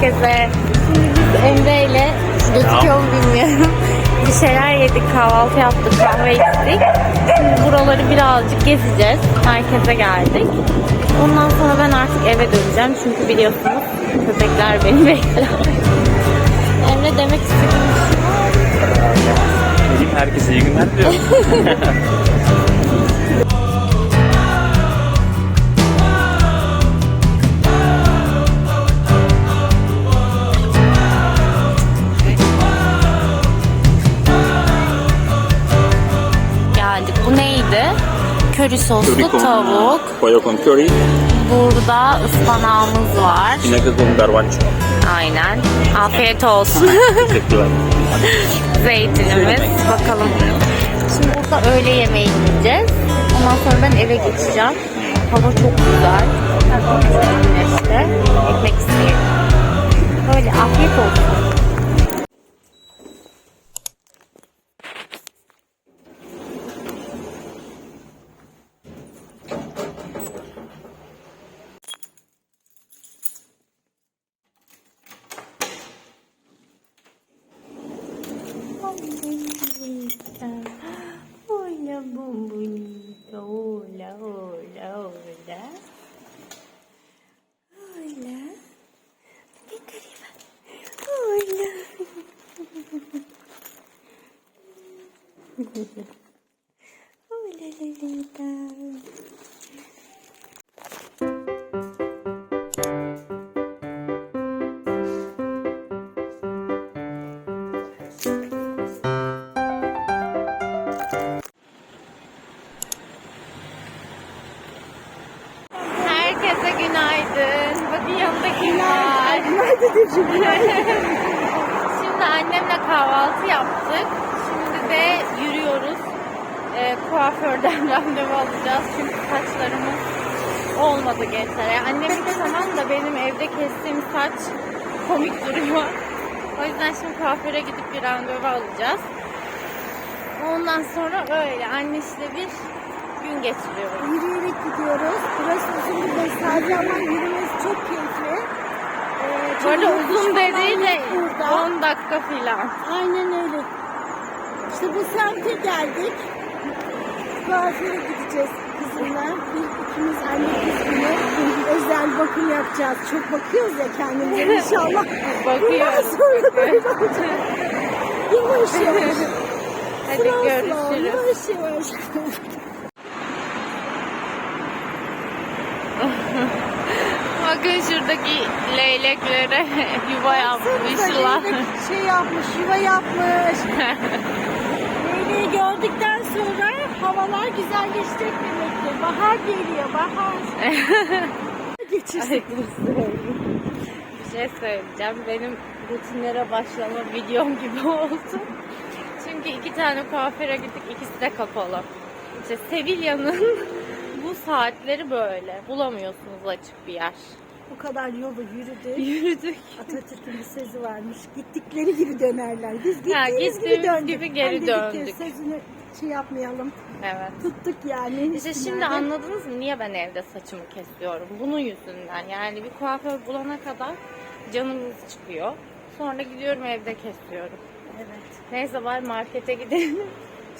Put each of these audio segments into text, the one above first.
herkese. Şimdi biz Emre ile gözüküyor mu bilmiyorum. Bir şeyler yedik, kahvaltı yaptık, kahve içtik. Şimdi buraları birazcık gezeceğiz. Merkeze geldik. Ondan sonra ben artık eve döneceğim. Çünkü biliyorsunuz köpekler beni bekler. Emre demek istediğim bir şey var. Herkese iyi günler diliyorum. Köri soslu Curry con- tavuk. Pollo con curry, Burada ıspanağımız var. vinagre con garbanzo. Aynen. Afiyet olsun. Teşekkürler. Zeytinimiz. Bakalım. Şimdi burada öğle yemeği yiyeceğiz. Ondan sonra ben eve geçeceğim. Hava çok güzel. Güneşte. Gitmek istiyorum. Böyle afiyet olsun. Şimdi annemle kahvaltı yaptık. Şimdi de yürüyoruz. Ee, kuaförden randevu alacağız. Çünkü saçlarımız olmadı gençler. Yani anneminki tamam da benim evde kestiğim saç komik duruyor. O yüzden şimdi kuaföre gidip bir randevu alacağız. Ondan sonra öyle anne işte bir gün geçiriyoruz. Yürüyerek gidiyoruz. Burası uzun bir mesafe ama yürümesi çok keyifli. Böyle yokuş uzun dediği de yok burada. 10 dakika filan. Aynen öyle. İşte bu semte geldik. Kuaföre gideceğiz kızımla. Bir ikimiz anne kız günü özel bakım yapacağız. Çok bakıyoruz ya kendimize inşallah. Bundan Bakıyoruz. sonra böyle olacak. Yavaş yavaş. Hadi Sıra sıra, görüşürüz. Yavaş yavaş. Bakın şuradaki leyleklere yuva yapmışlar. Şey yapmış, yuva yapmış. Leyleği gördükten sonra havalar güzelleşecek demektir. Bahar geliyor, bahar. Söyleyeyim. Bir şey söyleyeceğim. Benim rutinlere başlama videom gibi oldu. Çünkü iki tane kuaföre gittik. ikisi de kapalı. İşte Sevilla'nın bu saatleri böyle. Bulamıyorsunuz açık bir yer. Bu kadar yolu yürüdük. Yürüdük. Atatürk'ün bir sözü varmış. Gittikleri gibi dönerler. Biz Ha, gittiğimiz gibi döndük. gibi geri Hani dedik ki döndük. Sözünü şey yapmayalım. Evet. Tuttuk yani. İşte şimdi de. anladınız mı niye ben evde saçımı kesiyorum? Bunun yüzünden. Yani bir kuaför bulana kadar canımız çıkıyor. Sonra gidiyorum evde kesiyorum. Evet. Neyse bari markete gidelim.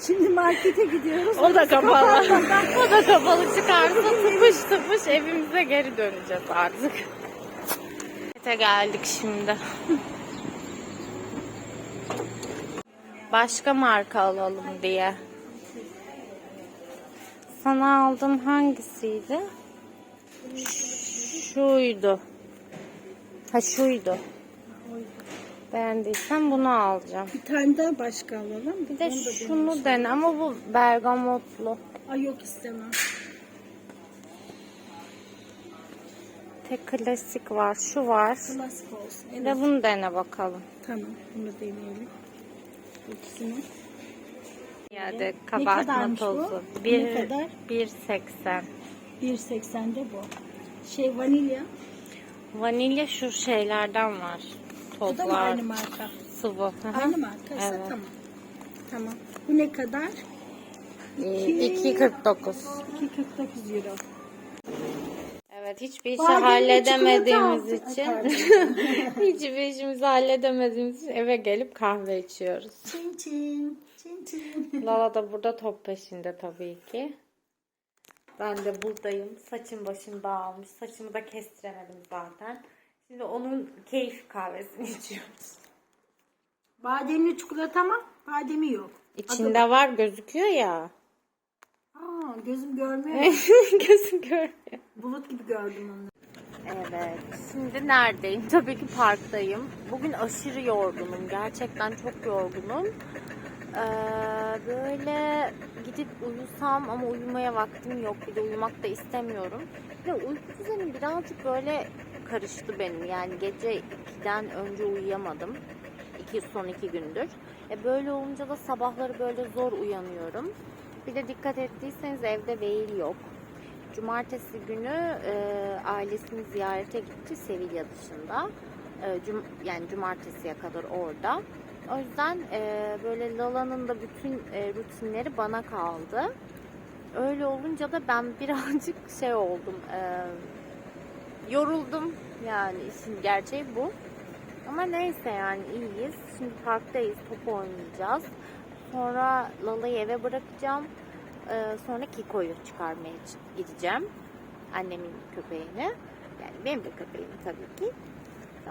Şimdi markete gidiyoruz. o da kapalı. o da kapalı çıkarsa tıpış tıpış evimize geri döneceğiz artık. Markete geldik şimdi. Başka marka alalım diye. Sana aldım hangisiydi? Şuydu. Ha şuydu. Beğendiysen bunu alacağım. Bir tane daha başka alalım. Bir de Onu da şunu dene ama bu bergamotlu. Ay yok istemem. Tek klasik var. Şu var. Klasik olsun. Bir de bunu dene bakalım. Tamam bunu deneyelim. İkisini. Ne kabartma tozu. Ne Bir, kadar? 1.80. 1.80'de bu. Şey vanilya. Vanilya şu şeylerden var. Bu da mı Tozlar, aynı marka? sıvı. Hı hı. Aynı markaysa Evet. tamam. Tamam. Bu ne kadar? Ee, İki- 2.49. 2.49 euro. Evet hiçbir işi Bademli halledemediğimiz çikolata için aldım. Hiçbir işimizi halledemediğimiz için eve gelip kahve içiyoruz. Çin çin. Çin çin. Lala da burada top peşinde tabii ki. Ben de buradayım. Saçım başım dağılmış. Saçımı da kestiremedim zaten. Şimdi onun keyif kahvesini içiyoruz. Bademli çikolata ama bademi yok. İçinde var gözüküyor ya. Aa, gözüm görmüyor. Gözüm görmüyor. Bulut gibi gördüm onu. Evet. Şimdi neredeyim? Tabii ki parktayım. Bugün aşırı yorgunum. Gerçekten çok yorgunum. Ee, böyle gidip uyusam ama uyumaya vaktim yok. Bir de uyumak da istemiyorum. Ve uyku düzenim birazcık böyle karıştı benim. Yani gece 2'den önce uyuyamadım. İki, son iki gündür. E böyle olunca da sabahları böyle zor uyanıyorum. Bir de dikkat ettiyseniz evde veil yok. Cumartesi günü e, ailesini ziyarete gitti Sevilla dışında. E, cum- yani cumartesiye kadar orada. O yüzden e, böyle Lala'nın da bütün e, rutinleri bana kaldı. Öyle olunca da ben birazcık şey oldum. e, yoruldum. Yani işin gerçeği bu. Ama neyse yani iyiyiz. Şimdi parktayız. Top oynayacağız. Sonra Lala'yı eve bırakacağım. Ee, sonra Kiko'yu çıkarmaya gideceğim. Annemin köpeğini. Yani benim de köpeğim tabii ki.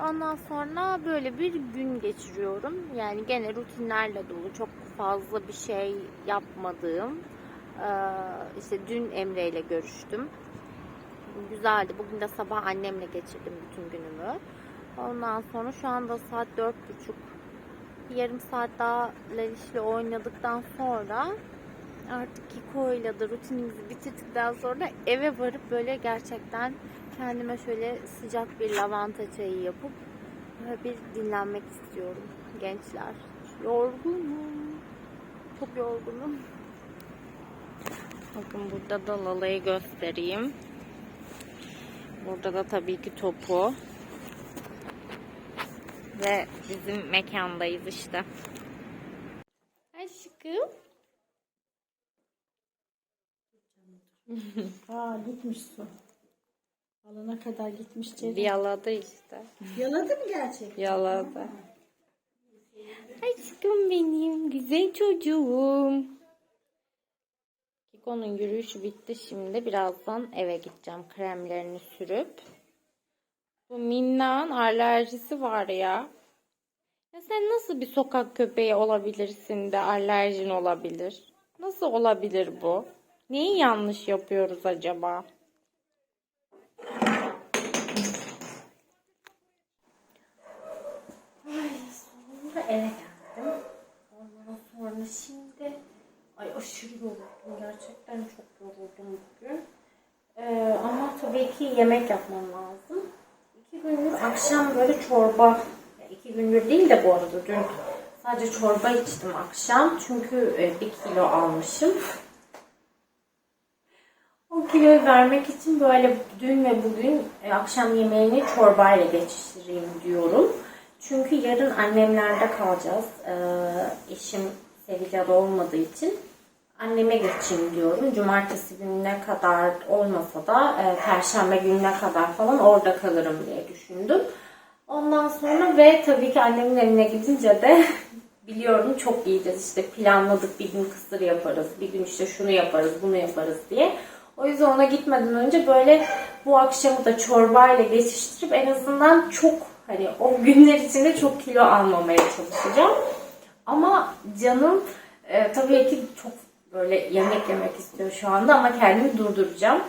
Ondan sonra böyle bir gün geçiriyorum. Yani gene rutinlerle dolu. Çok fazla bir şey yapmadığım. Ee, işte dün Emre ile görüştüm. Güzeldi. Bugün de sabah annemle geçirdim bütün günümü. Ondan sonra şu anda saat dört buçuk. Yarım saat daha Laliş'le oynadıktan sonra artık Kiko'yla da rutinimizi bitirdikten sonra eve varıp böyle gerçekten kendime şöyle sıcak bir lavanta çayı yapıp böyle bir dinlenmek istiyorum gençler. Yorgunum. Çok yorgunum. Bakın burada da Lala'yı göstereyim. Burada da tabii ki topu. Ve bizim mekandayız işte. Aşkım. Aa gitmiş su. Alana kadar gitmiş Ceren. Yaladı işte. Yaladı mı gerçekten? Yaladı. Aşkım benim. Güzel çocuğum. Kiko'nun yürüyüşü bitti şimdi. Birazdan eve gideceğim kremlerini sürüp. Bu Minna'nın alerjisi var ya. Ya sen nasıl bir sokak köpeği olabilirsin de alerjin olabilir? Nasıl olabilir bu? Neyi yanlış yapıyoruz acaba? Sonra eve geldim. Ondan sonra şimdi ay aşırı yoruldum. Gerçekten çok yoruldum bugün. Ee, ama tabii ki yemek yapmam lazım. İki gündür akşam böyle çorba, iki gündür değil de bu arada dün sadece çorba içtim akşam. Çünkü e, bir kilo almışım. O kiloyu vermek için böyle dün ve bugün e, akşam yemeğini çorbayla geçiştireyim diyorum. Çünkü yarın annemlerde kalacağız. Ee, eşim Sevilla'da olmadığı için anneme geçeyim diyorum. Cumartesi gününe kadar olmasa da e, Perşembe gününe kadar falan orada kalırım diye düşündüm. Ondan sonra ve tabii ki annemin evine gidince de biliyorum çok yiyeceğiz. İşte planladık bir gün kısır yaparız, bir gün işte şunu yaparız, bunu yaparız diye. O yüzden ona gitmeden önce böyle bu akşamı da çorbayla geçiştirip en azından çok hani o günler içinde çok kilo almamaya çalışacağım. Ama canım e, tabii ki çok böyle yemek yemek istiyor şu anda ama kendimi durduracağım.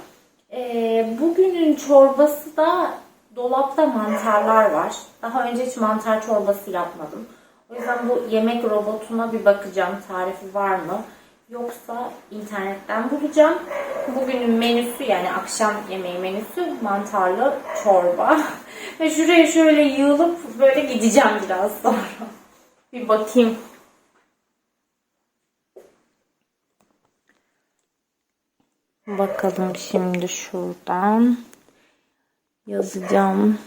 E, bugünün çorbası da dolapta mantarlar var. Daha önce hiç mantar çorbası yapmadım. O yüzden bu yemek robotuna bir bakacağım tarifi var mı? Yoksa internetten bulacağım. Bugünün menüsü yani akşam yemeği menüsü mantarlı çorba. Ve şuraya şöyle yığılıp böyle gideceğim biraz sonra. Bir bakayım. Bakalım şimdi şuradan yazacağım.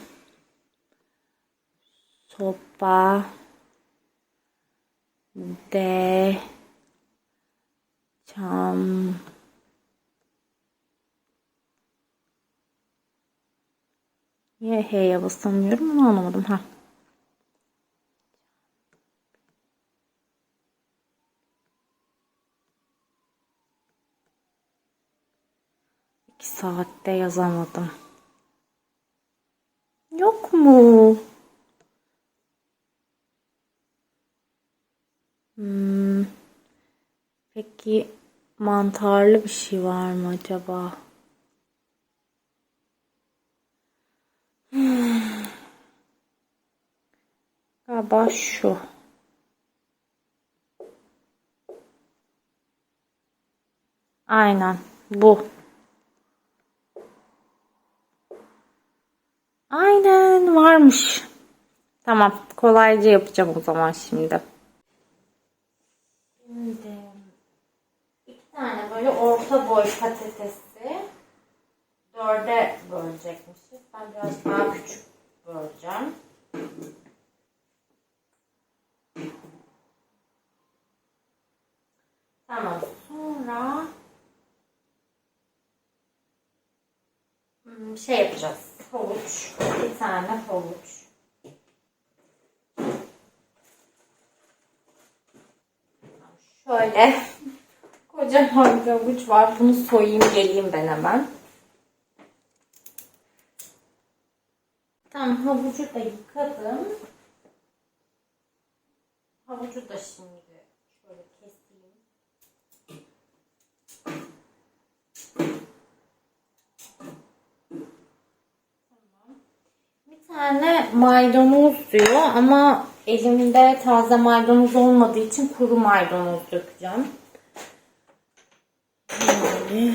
Sopa de çam Niye H'ye basamıyorum onu anlamadım. Ha. Saatte yazamadım. Yok mu? Hmm. Peki mantarlı bir şey var mı acaba? Hmm. Galiba şu. Aynen bu. Aynen varmış. Tamam kolayca yapacağım o zaman şimdi. Şimdi iki tane böyle orta boy patatesi dörde bölecekmişiz. Ben biraz daha küçük böleceğim. Tamam. Sonra şey yapacağız. Havuç. Bir tane havuç. Şöyle kocaman bir havuç var. Bunu soyayım geleyim ben hemen. Tamam havucu da yıkadım. Havucu da şimdi şöyle keseyim. Tamam. Bir tane maydanoz diyor ama elimde taze maydanoz olmadığı için kuru maydanoz dökeceğim. Bir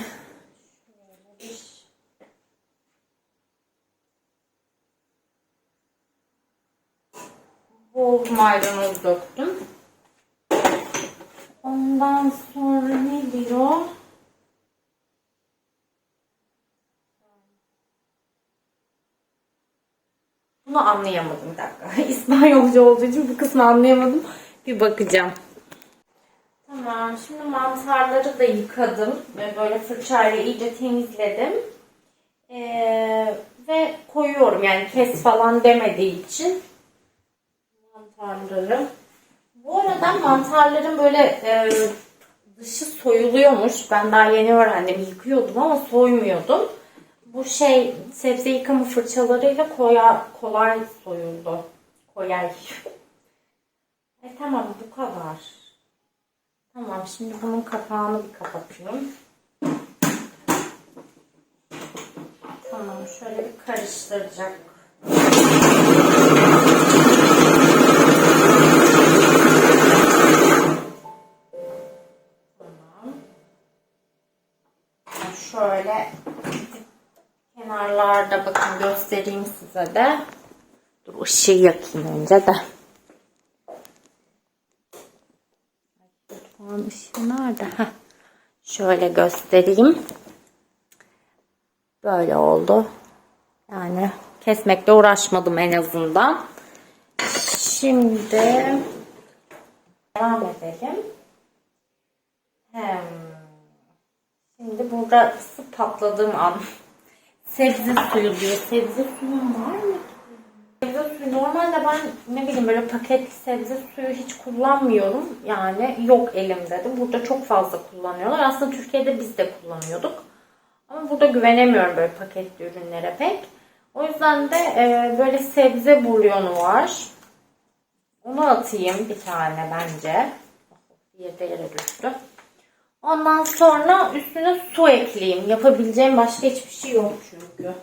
bol maydanoz döktüm. Ondan sonra ne diyor? Bunu anlayamadım bir dakika. İspanyolca olduğu için bu kısmı anlayamadım. Bir bakacağım. Tamam. Şimdi mantarları da yıkadım. Ve böyle fırçayla iyice temizledim. Ee, ve koyuyorum. Yani kes falan demediği için mantarları. Bu arada mantarların böyle e, dışı soyuluyormuş. Ben daha yeni öğrendim. Yıkıyordum ama soymuyordum. Bu şey sebze yıkama fırçalarıyla koya, kolay soyuldu. Kolay. E tamam bu kadar. Tamam şimdi bunun kapağını bir kapatayım. Tamam şöyle bir karıştıracak. Tamam. Şöyle kenarlarda bakın göstereyim size de. Dur ışığı yakayım önce de. Mutfağın ışığı nerede? Heh. Şöyle göstereyim. Böyle oldu. Yani kesmekle uğraşmadım en azından. Şimdi devam edelim. Hem. Şimdi burada patladığım an sebze suyu diyor. Sebze suyun var mı? Sebze suyu normalde ben ne bileyim böyle paketli sebze suyu hiç kullanmıyorum. Yani yok elimde de. Burada çok fazla kullanıyorlar. Aslında Türkiye'de biz de kullanıyorduk. Ama burada güvenemiyorum böyle paketli ürünlere pek. O yüzden de e, böyle sebze bulyonu var. Onu atayım bir tane bence. Diğeri de yere düştü. Ondan sonra üstüne su ekleyeyim. Yapabileceğim başka hiçbir şey yok çünkü.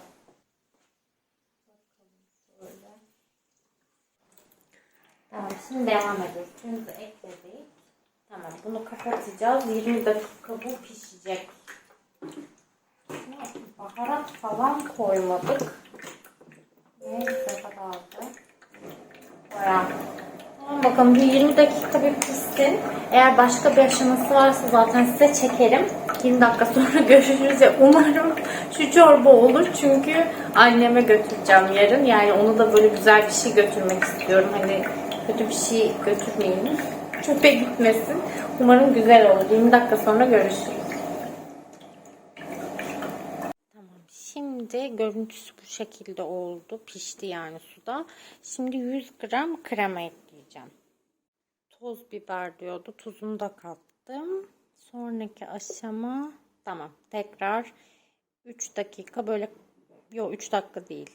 Tamam şimdi devam ediyoruz. Suyumuzu ekledik. Tamam bunu kapatacağız. 20 dakika bu pişecek. Baharat falan koymadık. Neyse kadardı. Bayağı. Bakalım bir 20 dakika bir pişsin. Eğer başka bir aşaması varsa zaten size çekerim. 20 dakika sonra görüşürüz. Umarım şu çorba olur. Çünkü anneme götüreceğim yarın. Yani onu da böyle güzel bir şey götürmek istiyorum. Hani kötü bir şey götürmeyeyim. Çöpe gitmesin. Umarım güzel olur. 20 dakika sonra görüşürüz. Şimdi görüntüsü bu şekilde oldu. Pişti yani suda. Şimdi 100 gram krema ekleyeceğim. Toz biber diyordu. Tuzunu da kattım. Sonraki aşama tamam. Tekrar 3 dakika böyle yok 3 dakika değil.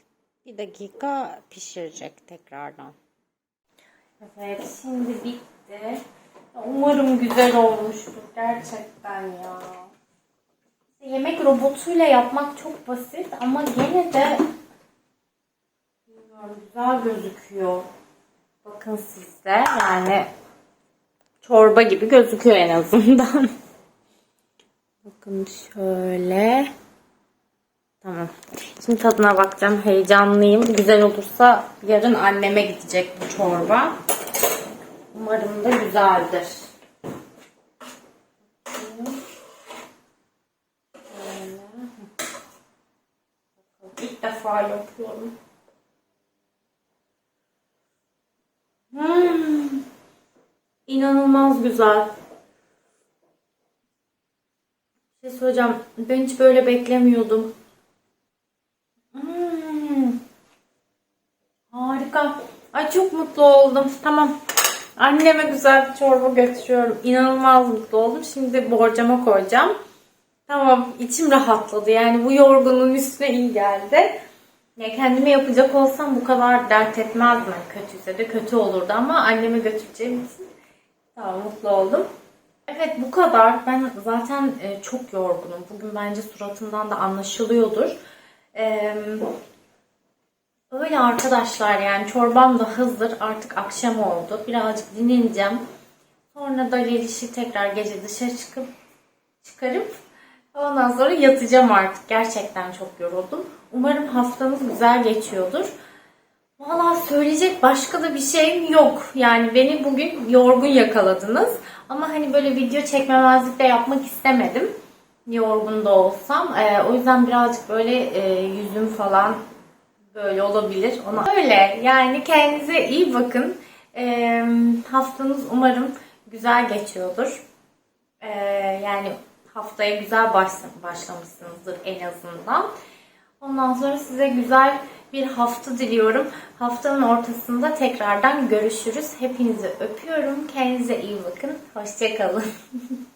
1 dakika pişirecek tekrardan. Evet şimdi bitti. Umarım güzel olmuştur gerçekten ya. Yemek robotuyla yapmak çok basit ama gene de güzel gözüküyor. Bakın sizde yani çorba gibi gözüküyor en azından. Bakın şöyle. Tamam. Şimdi tadına bakacağım. Heyecanlıyım. Güzel olursa yarın anneme gidecek bu çorba. Umarım da güzeldir. İlk defa yapıyorum. Hmm. İnanılmaz güzel. Bir şey söyleyeceğim. Ben hiç böyle beklemiyordum. Hmm. Harika. Ay çok mutlu oldum. Tamam. Anneme güzel bir çorba götürüyorum. İnanılmaz mutlu oldum. Şimdi borcama koyacağım. Tamam içim rahatladı. Yani bu yorgunluğun üstüne iyi geldi. Ya kendime yapacak olsam bu kadar dert etmezdim. Yani kötüyse de kötü olurdu ama anneme götüreceğim için tamam mutlu oldum. Evet bu kadar. Ben zaten e, çok yorgunum. Bugün bence suratımdan da anlaşılıyordur. Eee Öyle arkadaşlar yani çorbam da hazır. Artık akşam oldu. Birazcık dinleneceğim. Sonra da Leliş'i tekrar gece dışarı çıkıp çıkarıp ondan sonra yatacağım artık. Gerçekten çok yoruldum. Umarım haftanız güzel geçiyordur. Valla söyleyecek başka da bir şeyim yok. Yani beni bugün yorgun yakaladınız. Ama hani böyle video çekmemezlik de yapmak istemedim. Yorgun da olsam. Ee, o yüzden birazcık böyle e, yüzüm falan böyle olabilir. Ona öyle. Yani kendinize iyi bakın. Ee, haftanız umarım güzel geçiyordur. Ee, yani haftaya güzel başla- başlamışsınızdır en azından. Ondan sonra size güzel bir hafta diliyorum. Haftanın ortasında tekrardan görüşürüz. Hepinizi öpüyorum. Kendinize iyi bakın. Hoşçakalın.